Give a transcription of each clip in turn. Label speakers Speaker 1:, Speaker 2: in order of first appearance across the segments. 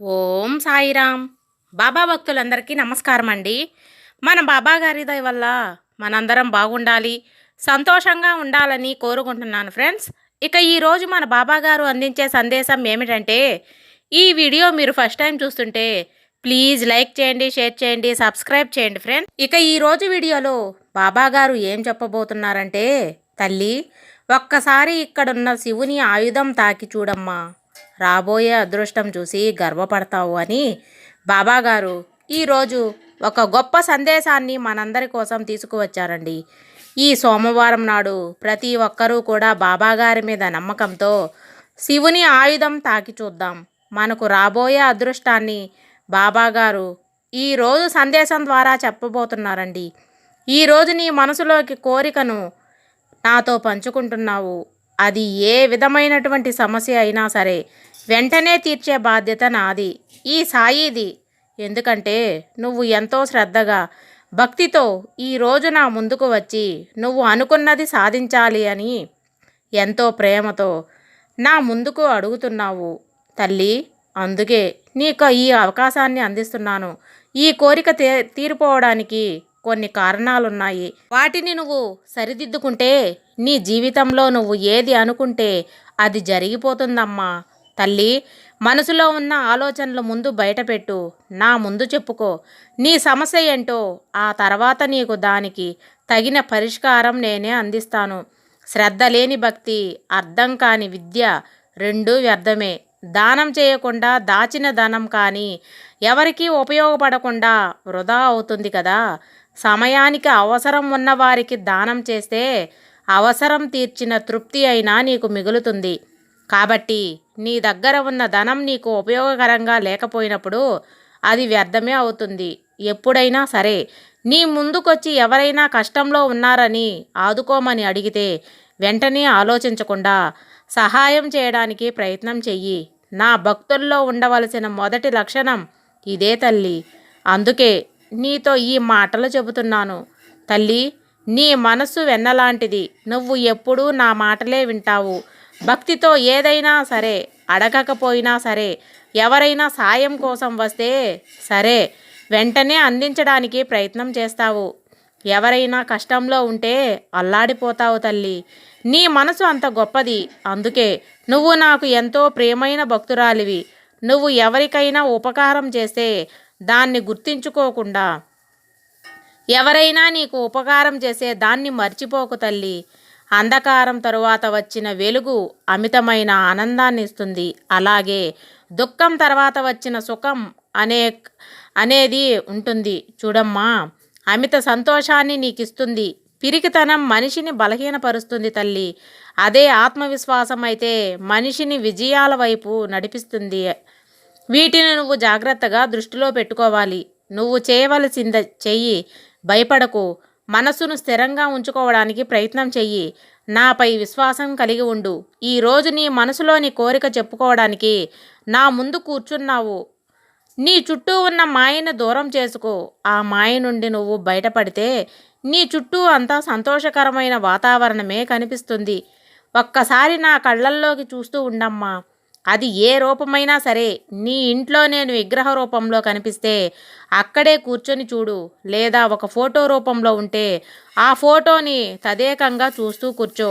Speaker 1: ఓం సాయిరామ్. బాబా భక్తులందరికీ నమస్కారం అండి మన బాబా గారి దయ వల్ల మనందరం బాగుండాలి సంతోషంగా ఉండాలని కోరుకుంటున్నాను ఫ్రెండ్స్. ఇక ఈరోజు మన బాబా గారు అందించే సందేశం ఏమిటంటే ఈ వీడియో మీరు ఫస్ట్ టైం చూస్తుంటే ప్లీజ్ లైక్ చేయండి షేర్ చేయండి సబ్స్క్రైబ్ చేయండి ఫ్రెండ్స్. ఇక ఈరోజు వీడియోలో బాబా గారు ఏం చెప్పబోతున్నారంటే తల్లి ఒక్కసారి ఇక్కడున్న శివుని ఆయుధం తాకి చూడమ్మా. రాబోయే అదృష్టం చూసి గర్వపడతావు అని బాబాగారు ఈరోజు ఒక గొప్ప సందేశాన్ని మనందరి కోసం తీసుకువచ్చారండి. ఈ సోమవారం నాడు ప్రతి ఒక్కరూ కూడా బాబాగారి మీద నమ్మకంతో శివుని ఆయుధం తాకి చూద్దాం. మనకు రాబోయే అదృష్టాన్ని బాబాగారు ఈరోజు సందేశం ద్వారా చెప్పబోతున్నారండి. ఈరోజు నీ మనసులోకి కోరికను నాతో పంచుకుంటున్నావు. అది ఏ విధమైనటువంటి సమస్య అయినా సరే వెంటనే తీర్చే బాధ్యత నాది. ఈ సాయిది. ఎందుకంటే నువ్వు ఎంతో శ్రద్ధగా భక్తితో ఈ రోజు నా ముందుకు వచ్చి నువ్వు అనుకున్నది సాధించాలి అని ఎంతో ప్రేమతో నా ముందుకు అడుగుతున్నావు. తల్లి అందుకే నీకు ఈ అవకాశాన్ని అందిస్తున్నాను. ఈ కోరిక తీ తీరిపోవడానికి కొన్ని కారణాలున్నాయి. వాటిని నువ్వు సరిదిద్దుకుంటే నీ జీవితంలో నువ్వు ఏది అనుకుంటే అది జరిగిపోతుందమ్మా. తల్లి మనసులో ఉన్న ఆలోచనలు ముందు బయటపెట్టు. నా ముందు చెప్పుకో. నీ సమస్య ఏంటో ఆ తర్వాత నీకు దానికి తగిన పరిష్కారం నేనే అందిస్తాను. శ్రద్ధ లేని భక్తి అర్థం కాని విద్య రెండూ వ్యర్థమే. దానం చేయకుండా దాచిన ధనం కానీ ఎవరికీ ఉపయోగపడకుండా వృధా అవుతుంది కదా. సమయానికి అవసరం ఉన్నవారికి దానం చేస్తే అవసరం తీర్చిన తృప్తి అయినా నీకు మిగులుతుంది. కాబట్టి నీ దగ్గర ఉన్న ధనం నీకు ఉపయోగకరంగా లేకపోయినప్పుడు అది వ్యర్థమే అవుతుంది. ఎప్పుడైనా సరే నీ ముందుకొచ్చి ఎవరైనా కష్టంలో ఉన్నారని ఆదుకోమని అడిగితే వెంటనే ఆలోచించకుండా సహాయం చేయడానికి ప్రయత్నం చెయ్యి. నా భక్తుల్లో ఉండవలసిన మొదటి లక్షణం ఇదే తల్లి. అందుకే నీతో ఈ మాటలు చెబుతున్నాను. తల్లి నీ మనస్సు వెన్నలాంటిది. నువ్వు ఎప్పుడూ నా మాటలే వింటావు. భక్తితో ఏదైనా సరే అడగకపోయినా సరే ఎవరైనా సాయం కోసం వస్తే సరే వెంటనే అందించడానికి ప్రయత్నం చేస్తావు. ఎవరైనా కష్టంలో ఉంటే అల్లాడిపోతావు తల్లి. నీ మనసు అంత గొప్పది. అందుకే నువ్వు నాకు ఎంతో ప్రియమైన భక్తురాలివి. నువ్వు ఎవరికైనా ఉపకారం చేస్తే దాన్ని గుర్తించుకోకుండా ఎవరైనా నీకు ఉపకారం చేసే దాన్ని మర్చిపోకు తల్లి. అంధకారం తరువాత వచ్చిన వెలుగు అమితమైన ఆనందాన్ని ఇస్తుంది. అలాగే దుఃఖం తర్వాత వచ్చిన సుఖం అనే అనేది ఉంటుంది. చూడమ్మా అమిత సంతోషాన్ని నీకు ఇస్తుంది పిరికితనం మనిషిని బలహీనపరుస్తుంది తల్లి. అదే ఆత్మవిశ్వాసం అయితే మనిషిని విజయాల వైపు నడిపిస్తుంది. వీటిని నువ్వు జాగ్రత్తగా దృష్టిలో పెట్టుకోవాలి. నువ్వు చేయవలసింద చెయ్యి. భయపడకు. మనసును స్థిరంగా ఉంచుకోవడానికి ప్రయత్నం చెయ్యి. నాపై విశ్వాసం కలిగి ఉండు. ఈరోజు నీ మనసులోని కోరిక చెప్పుకోవడానికి నా ముందు కూర్చున్నావు. నీ చుట్టూ ఉన్న మాయను దూరం చేసుకో. ఆ మాయ నుండి నువ్వు బయటపడితే నీ చుట్టూ అంతా సంతోషకరమైన వాతావరణమే కనిపిస్తుంది. ఒక్కసారి నా కళ్ళల్లోకి చూస్తూ ఉండమ్మా. అది ఏ రూపమైనా సరే నీ ఇంట్లో నేను విగ్రహ రూపంలో కనిపిస్తే అక్కడే కూర్చొని చూడు. లేదా ఒక ఫోటో రూపంలో ఉంటే ఆ ఫోటోని తదేకంగా చూస్తూ కూర్చో.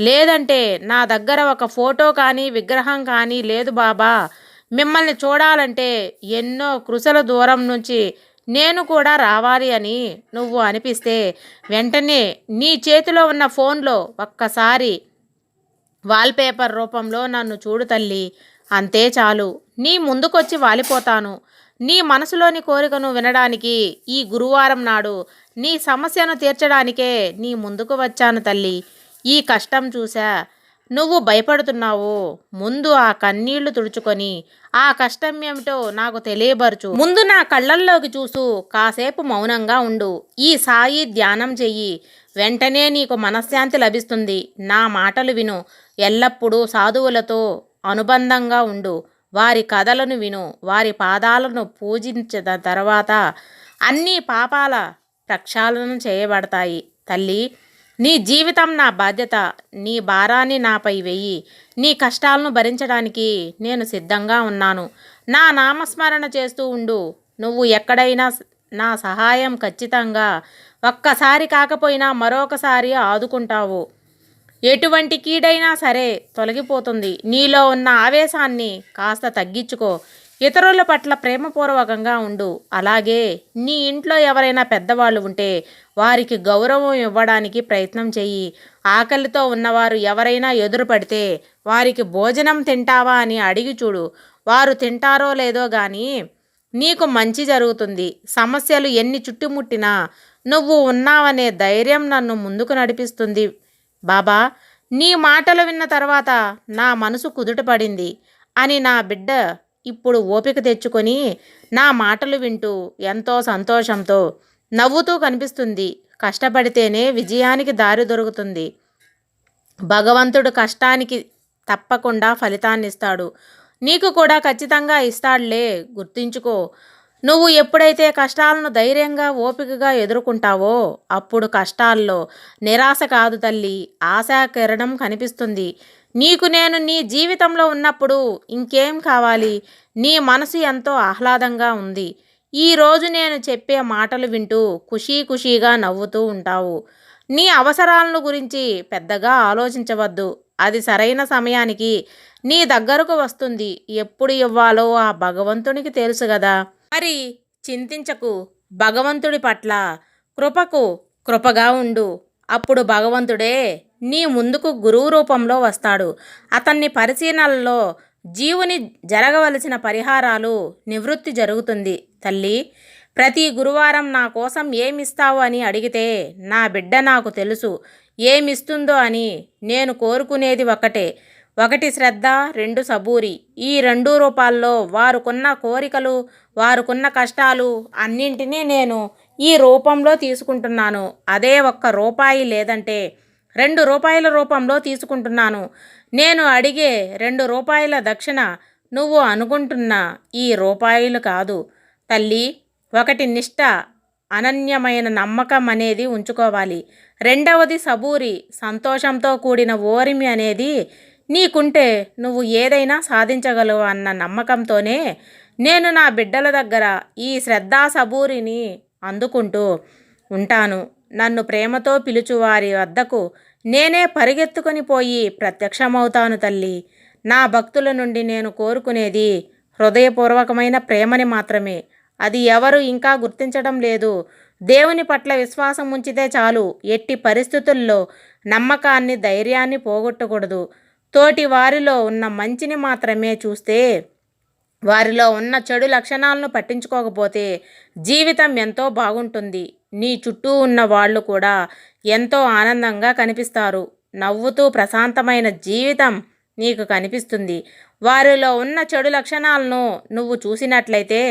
Speaker 1: లేదంటే నా దగ్గర ఒక ఫోటో కానీ విగ్రహం కానీ లేదు బాబా. మిమ్మల్ని చూడాలంటే ఎన్నో కృషల దూరం నుంచి నేను కూడా రావాలి అని నువ్వు అనిపిస్తే వెంటనే నీ చేతిలో ఉన్న ఫోన్లో ఒక్కసారి వాల్పేపర్ రూపంలో నన్ను చూడు తల్లి అంతే చాలు. నీ ముందుకొచ్చి వాలిపోతాను. నీ మనసులోని కోరికను వినడానికి ఈ గురువారం నాడు నీ సమస్యను తీర్చడానికే నీ ముందుకు వచ్చాను తల్లి. ఈ కష్టం చూసా నువ్వు భయపడుతున్నావు. ముందు ఆ కన్నీళ్ళు తుడుచుకొని ఆ కష్టం ఏమిటో నాకు తెలియబరచు. ముందు నా కళ్ళల్లోకి చూసు కాసేపు మౌనంగా ఉండు. ఈ సాయి ధ్యానం చెయ్యి. వెంటనే నీకు మనశ్శాంతి లభిస్తుంది. నా మాటలు విను. ఎల్లప్పుడూ సాధువులతో అనుబంధంగా ఉండు. వారి కథలను విను. వారి పాదాలను పూజించిన తర్వాత అన్ని పాపాల ప్రక్షాళన చేయబడతాయి. తల్లి నీ జీవితం నా బాధ్యత. నీ భారాన్ని నాపై వెయ్యి నీ కష్టాలను భరించడానికి నేను సిద్ధంగా ఉన్నాను. నా నామస్మరణ చేస్తూ ఉండు. నువ్వు ఎక్కడైనా నా సహాయం ఖచ్చితంగా ఒక్కసారి కాకపోయినా మరొకసారి ఆదుకుంటావు. ఎటువంటి కీడైనా సరే తొలగిపోతుంది. నీలో ఉన్న ఆవేశాన్ని కాస్త తగ్గించుకో. ఇతరుల పట్ల ప్రేమపూర్వకంగా ఉండు. అలాగే నీ ఇంట్లో ఎవరైనా పెద్దవాళ్ళు ఉంటే వారికి గౌరవం ఇవ్వడానికి ప్రయత్నం చెయ్యి. ఆకలితో ఉన్నవారు ఎవరైనా ఎదురు పడితే వారికి భోజనం తింటావా అని అడిగి చూడు. వారు తింటారో లేదో కానీ నీకు మంచి జరుగుతుంది. సమస్యలు ఎన్ని చుట్టుముట్టినా నువ్వు ఉన్నావనే ధైర్యం నన్ను ముందుకు నడిపిస్తుంది. బాబా నీ మాటలు విన్న తర్వాత నా మనసు కుదుటపడింది అని నా బిడ్డ ఇప్పుడు ఓపిక తెచ్చుకొని నా మాటలు వింటూ ఎంతో సంతోషంతో నవ్వుతూ కనిపిస్తుంది. కష్టపడితేనే విజయానికి దారి దొరుకుతుంది. భగవంతుడు కష్టానికి తప్పకుండా ఫలితాన్ని ఇస్తాడు నీకు కూడా ఖచ్చితంగా ఇస్తాడులే గుర్తుంచుకో. నువ్వు ఎప్పుడైతే కష్టాలను ధైర్యంగా ఓపికగా ఎదుర్కొంటావో అప్పుడు కష్టాల్లో నిరాశ కాదు తల్లి. ఆశా కిరణం కనిపిస్తుంది. నీకు నేను నీ జీవితంలో ఉన్నప్పుడు ఇంకేం కావాలి? నీ మనసు ఎంతో ఆహ్లాదంగా ఉంది. ఈ రోజు నేను చెప్పే మాటలు వింటూ ఖుషీ ఖుషీగా నవ్వుతూ ఉంటావు. నీ అవసరాలను గురించి పెద్దగా ఆలోచించవద్దు. అది సరైన సమయానికి నీ దగ్గరకు వస్తుంది. ఎప్పుడు ఇవ్వాలో ఆ భగవంతునికి తెలుసు కదా. మరి చింతించకు. భగవంతుడి పట్ల కృపకు కృపగా ఉండు. అప్పుడు భగవంతుడే నీ ముందుకు గురువు రూపంలో వస్తాడు. అతన్ని పరిశీలనలో జీవుని జరగవలసిన పరిహారాలు నివృత్తి జరుగుతుంది. తల్లి ప్రతి గురువారం నా కోసం ఏమిస్తావు అని అడిగితే నా బిడ్డ నాకు తెలుసు. ఏమిస్తుందో అని నేను కోరుకునేది ఒకటే. ఒకటి శ్రద్ధ రెండు సబూరి. ఈ రెండు రూపాల్లో వారుకున్న కోరికలు వారుకున్న కష్టాలు అన్నింటినీ నేను ఈ రూపంలో తీసుకుంటున్నాను. అదే ఒక్క రూపాయి లేదంటే రెండు రూపాయల రూపంలో తీసుకుంటున్నాను. నేను అడిగే రెండు రూపాయల దక్షిణ నువ్వు అనుకుంటున్న ఈ రూపాయలు కాదు. తల్లి ఒకటి నిష్ట అనన్యమైన నమ్మకం అనేది ఉంచుకోవాలి. రెండవది సబూరి సంతోషంతో కూడిన ఓరిమి అనేది నీకుంటే నువ్వు ఏదైనా సాధించగలవు అన్న నమ్మకంతోనే నేను నా బిడ్డల దగ్గర ఈ శ్రద్ధా సబూరిని అందుకుంటూ ఉంటాను. నన్ను ప్రేమతో పిలుచు వారి వద్దకు నేనే పరిగెత్తుకొని పోయి ప్రత్యక్షమవుతాను తల్లి. నా భక్తుల నుండి నేను కోరుకునేది హృదయపూర్వకమైన ప్రేమని మాత్రమే. అది ఎవరు ఇంకా గుర్తించడం లేదు. దేవుని పట్ల విశ్వాసం ఉంచితే చాలు. ఎట్టి పరిస్థితుల్లో నమ్మకాన్ని ధైర్యాన్ని పోగొట్టకూడదు. తోటి వారిలో ఉన్న మంచిని మాత్రమే చూస్తే వారిలో ఉన్న చెడు లక్షణాలను పట్టించుకోకపోతే జీవితం ఎంతో బాగుంటుంది. నీ చుట్టూ ఉన్న వాళ్ళు కూడా ఎంతో ఆనందంగా కనిపిస్తారు. నవ్వుతూ ప్రశాంతమైన జీవితం నీకు కనిపిస్తుంది. వారిలో ఉన్న చెడు లక్షణాలను నువ్వు చూసినట్లయితే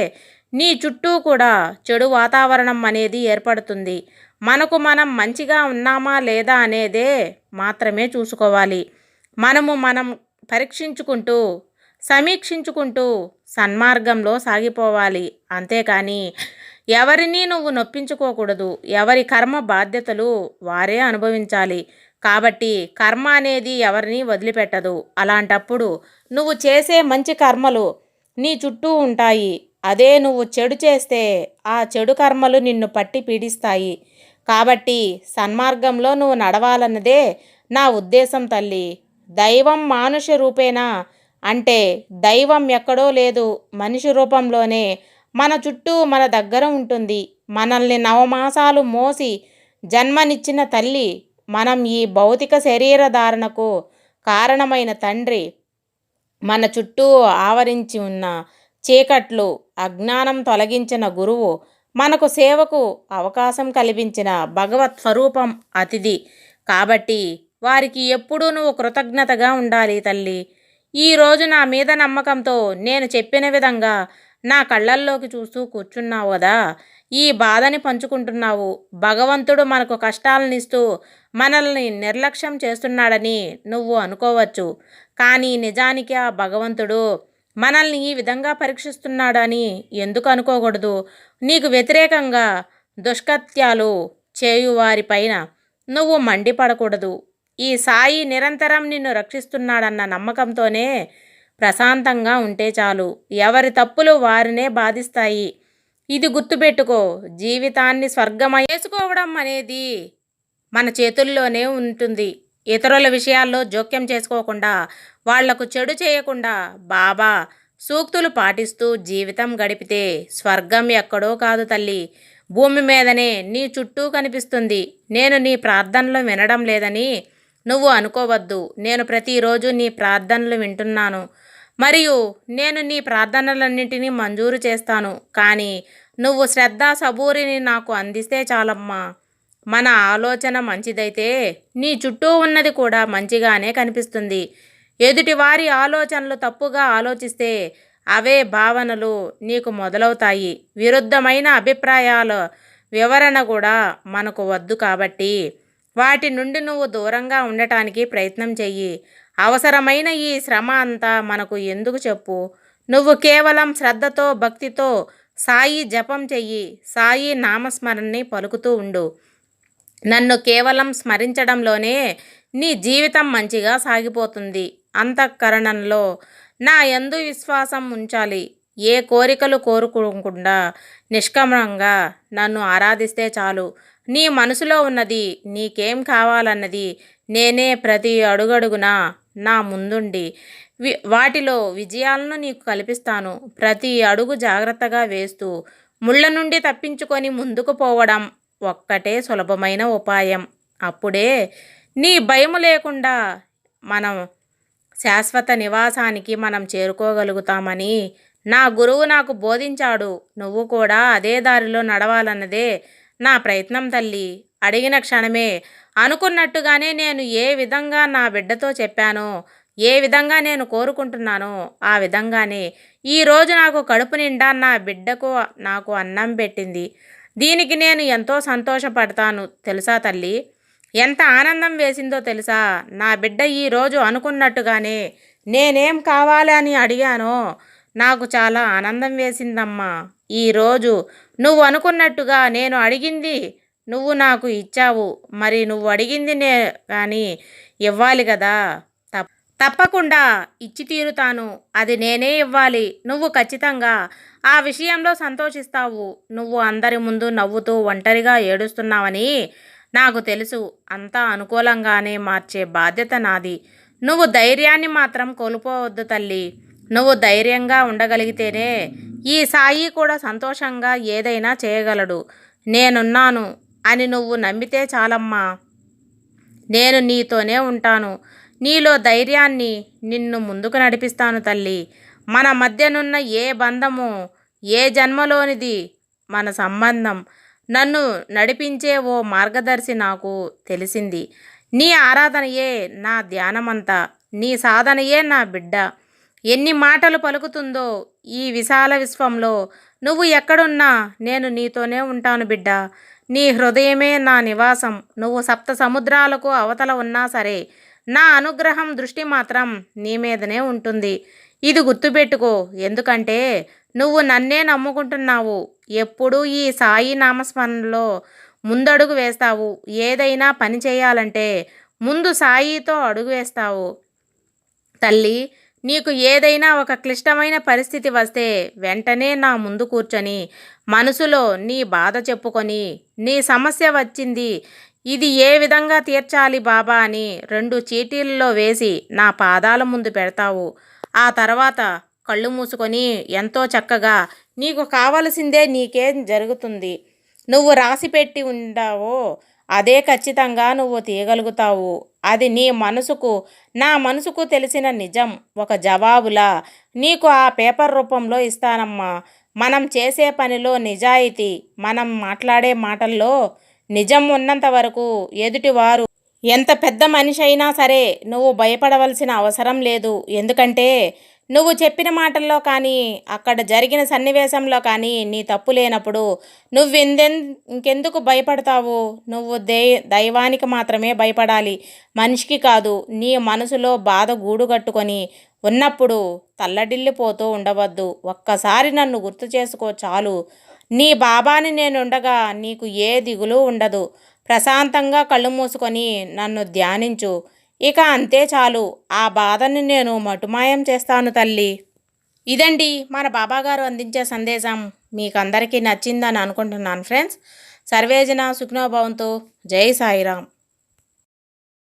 Speaker 1: నీ చుట్టూ కూడా చెడు వాతావరణం అనేది ఏర్పడుతుంది. మనకు మనం మంచిగా ఉన్నామా లేదా అనేదే మాత్రమే చూసుకోవాలి. మనము మనం పరీక్షించుకుంటూ సమీక్షించుకుంటూ సన్మార్గంలో సాగిపోవాలి. అంతేకాని ఎవరిని నువ్వు నొప్పించుకోకూడదు. ఎవరి కర్మ బాధ్యతలు వారే అనుభవించాలి. కాబట్టి కర్మ అనేది ఎవరిని వదిలిపెట్టదు. అలాంటప్పుడు నువ్వు చేసే మంచి కర్మలు నీ చుట్టూ ఉంటాయి. అదే నువ్వు చెడు చేస్తే ఆ చెడు కర్మలు నిన్ను పట్టి పీడిస్తాయి. కాబట్టి సన్మార్గంలో నువ్వు నడవాలన్నదే నా ఉద్దేశం తల్లి. దైవం మానుష రూపేనా? అంటే దైవం ఎక్కడో లేదు మనిషి రూపంలోనే. మన చుట్టూ మన దగ్గర ఉంటుంది. మనల్ని నవమాసాలు మోసి జన్మనిచ్చిన తల్లి మనం ఈ భౌతిక శరీర ధారణకు కారణమైన తండ్రి. మన చుట్టూ ఆవరించి ఉన్న చీకట్లు అజ్ఞానం తొలగించిన గురువు మనకు సేవకు అవకాశం కల్పించిన భగవత్ స్వరూపం అతిథి. కాబట్టి వారికి ఎప్పుడూ నువ్వు కృతజ్ఞతగా ఉండాలి తల్లి. ఈరోజు నా మీద నమ్మకంతో నేను చెప్పిన విధంగా నా కళ్ళల్లోకి చూస్తూ కూర్చున్నావు కదా. ఈ బాధని పంచుకుంటున్నావు. భగవంతుడు మనకు కష్టాలను ఇస్తూ మనల్ని నిర్లక్ష్యం చేస్తున్నాడని నువ్వు అనుకోవచ్చు. కానీ నిజానికి ఆ భగవంతుడు మనల్ని ఈ విధంగా పరీక్షిస్తున్నాడని ఎందుకు అనుకోకూడదు? నీకు వ్యతిరేకంగా దుష్కత్యాలు చేయువారిపైన నువ్వు మండిపడకూడదు. ఈ సాయి నిరంతరం నిన్ను రక్షిస్తున్నాడన్న నమ్మకంతోనే ప్రశాంతంగా ఉంటే చాలు. ఎవరి తప్పులు వారినే బాధిస్తాయి. ఇది గుర్తుపెట్టుకో జీవితాన్ని స్వర్గమై చేసుకోవడం అనేది మన చేతుల్లోనే ఉంటుంది. ఇతరుల విషయాల్లో జోక్యం చేసుకోకుండా వాళ్ళకు చెడు చేయకుండా బాబా సూక్తులు పాటిస్తూ జీవితం గడిపితే స్వర్గం ఎక్కడో కాదు తల్లి. భూమి మీదనే నీ చుట్టూ కనిపిస్తుంది. నేను నీ ప్రార్థనలు వినడం లేదని నువ్వు అనుకోవద్దు. నేను ప్రతిరోజు నీ ప్రార్థనలు వింటున్నాను. మరియు నేను నీ ప్రార్థనలన్నింటినీ మంజూరు చేస్తాను. కానీ నువ్వు శ్రద్ధ సబూరిని నాకు అందిస్తే చాలమ్మా. మన ఆలోచన మంచిదైతే నీ చుట్టూ ఉన్నది కూడా మంచిగానే కనిపిస్తుంది. ఎదుటివారి ఆలోచనలు తప్పుగా ఆలోచిస్తే అవే భావనలు నీకు మొదలవుతాయి. విరుద్ధమైన అభిప్రాయాల వివరణ కూడా మనకు వద్దు కాబట్టి వాటి నుండి నువ్వు దూరంగా ఉండటానికి ప్రయత్నం చెయ్యి. అవసరమైన ఈ శ్రమ అంతా మనకు ఎందుకు చెప్పు? నువ్వు కేవలం శ్రద్ధతో భక్తితో సాయి జపం చెయ్యి. సాయి నామస్మరణని పలుకుతూ ఉండు. నన్ను కేవలం స్మరించడంలోనే నీ జీవితం మంచిగా సాగిపోతుంది. అంతఃకరణంలో నా ఎందు విశ్వాసం ఉంచాలి. ఏ కోరికలు కోరుకోకుండా నిష్క్రమంగా నన్ను ఆరాధిస్తే చాలు. నీ మనసులో ఉన్నది నీకేం కావాలన్నది నేనే ప్రతి అడుగడుగునా నా ముందుండి. వి వాటిలో విజయాలను నీకు కల్పిస్తాను. ప్రతి అడుగు జాగ్రత్తగా వేస్తూ ముళ్ళ నుండి తప్పించుకొని ముందుకు పోవడం ఒక్కటే సులభమైన ఉపాయం. అప్పుడే నీ భయం లేకుండా మనం శాశ్వత నివాసానికి మనం చేరుకోగలుగుతామని నా గురువు నాకు బోధించాడు. నువ్వు కూడా అదే దారిలో నడవాలన్నదే నా ప్రయత్నం తల్లి అడిగిన క్షణమే అనుకున్నట్టుగానే నేను ఏ విధంగా నా బిడ్డతో చెప్పానో ఏ విధంగా నేను కోరుకుంటున్నానో ఆ విధంగానే ఈరోజు నాకు కడుపు నిండా నా బిడ్డకు నాకు అన్నం పెట్టింది. దీనికి నేను ఎంతో సంతోషపడతాను తెలుసా తల్లి? ఎంత ఆనందం వేసిందో తెలుసా? నా బిడ్డ ఈరోజు అనుకున్నట్టుగానే నేనేం కావాలని అడిగానో నాకు చాలా ఆనందం వేసిందమ్మా. ఈరోజు నువ్వు అనుకున్నట్టుగా నేను అడిగింది నువ్వు నాకు ఇచ్చావు. మరి నువ్వు అడిగింది నే కానీ ఇవ్వాలి కదా? తప్ తప్పకుండా ఇచ్చి తీరుతాను. అది నేనే ఇవ్వాలి. నువ్వు ఖచ్చితంగా ఆ విషయంలో సంతోషిస్తావు. నువ్వు అందరి ముందు నవ్వుతూ ఒంటరిగా ఏడుస్తున్నావని నాకు తెలుసు. అంతా అనుకూలంగానే మార్చే బాధ్యత నాది. నువ్వు ధైర్యాన్ని మాత్రం కోల్పోవద్దు తల్లి. నువ్వు ధైర్యంగా ఉండగలిగితేనే ఈ సాయి కూడా సంతోషంగా ఏదైనా చేయగలడు. నేనున్నాను అని నువ్వు నమ్మితే చాలమ్మా. నేను నీతోనే ఉంటాను. నీలో ధైర్యాన్ని నిన్ను ముందుకు నడిపిస్తాను తల్లి. మన మధ్యనున్న ఏ బంధము ఏ జన్మలోనిది మన సంబంధం? నన్ను నడిపించే ఓ మార్గదర్శి నాకు తెలిసింది. నీ ఆరాధనయే నా ధ్యానమంతా. నీ సాధనయే నా బిడ్డ. ఎన్ని మాటలు పలుకుతుందో ఈ విశాల విశ్వంలో. నువ్వు ఎక్కడున్నా నేను నీతోనే ఉంటాను బిడ్డ. నీ హృదయమే నా నివాసం. నువ్వు సప్త సముద్రాలకు అవతల ఉన్నా సరే నా అనుగ్రహం దృష్టి మాత్రం నీ మీదనే ఉంటుంది. ఇది గుర్తుపెట్టుకో ఎందుకంటే నువ్వు నన్నే నమ్ముకుంటున్నావు. ఎప్పుడూ ఈ సాయి నామస్మరణలో ముందడుగు వేస్తావు. ఏదైనా పని చేయాలంటే ముందు సాయితో అడుగు వేస్తావు. తల్లి నీకు ఏదైనా ఒక క్లిష్టమైన పరిస్థితి వస్తే వెంటనే నా ముందు కూర్చొని మనసులో నీ బాధ చెప్పుకొని నీ సమస్య వచ్చింది ఇది ఏ విధంగా తీర్చాలి బాబా అని రెండు చీటీల్లో వేసి నా పాదాల ముందు పెడతావు. ఆ తర్వాత కళ్ళు మూసుకొని ఎంతో చక్కగా నీకు కావలసిందే నీకేం జరుగుతుంది? నువ్వు రాసిపెట్టి ఉండావో? అదే ఖచ్చితంగా నువ్వు తీయగలుగుతావు. అది నీ మనసుకు నా మనసుకు తెలిసిన నిజం. ఒక జవాబులా. నీకు ఆ పేపర్ రూపంలో ఇస్తానమ్మా. మనం చేసే పనిలో నిజాయితీ మనం మాట్లాడే మాటల్లో నిజం ఉన్నంత వరకు ఎదుటివారు ఎంత పెద్ద మనిషి అయినా సరే నువ్వు భయపడవలసిన అవసరం లేదు. ఎందుకంటే నువ్వు చెప్పిన మాటల్లో కానీ అక్కడ జరిగిన సన్నివేశంలో కానీ నీ తప్పు లేనప్పుడు నువ్వెందెన్ ఇంకెందుకు భయపడతావు? నువ్వు దే దైవానికి మాత్రమే భయపడాలి. మనిషికి కాదు నీ మనసులో బాధ గూడు కట్టుకొని ఉన్నప్పుడు తల్లడిల్లిపోతూ ఉండవద్దు. ఒక్కసారి నన్ను గుర్తు చేసుకో చాలు. నీ బాబాని నేనుండగా నీకు ఏ దిగులు ఉండదు. ప్రశాంతంగా కళ్ళు మూసుకొని నన్ను ధ్యానించు. ఇక అంతే చాలు. ఆ బాధని నేను మటుమాయం చేస్తాను తల్లి. ఇదండి మన బాబాగారు అందించే సందేశం. మీకు అందరికీ నచ్చిందని అనుకుంటున్నాను ఫ్రెండ్స్. సర్వేజన సుఖ్నోభవంతో జై సాయిరామ్.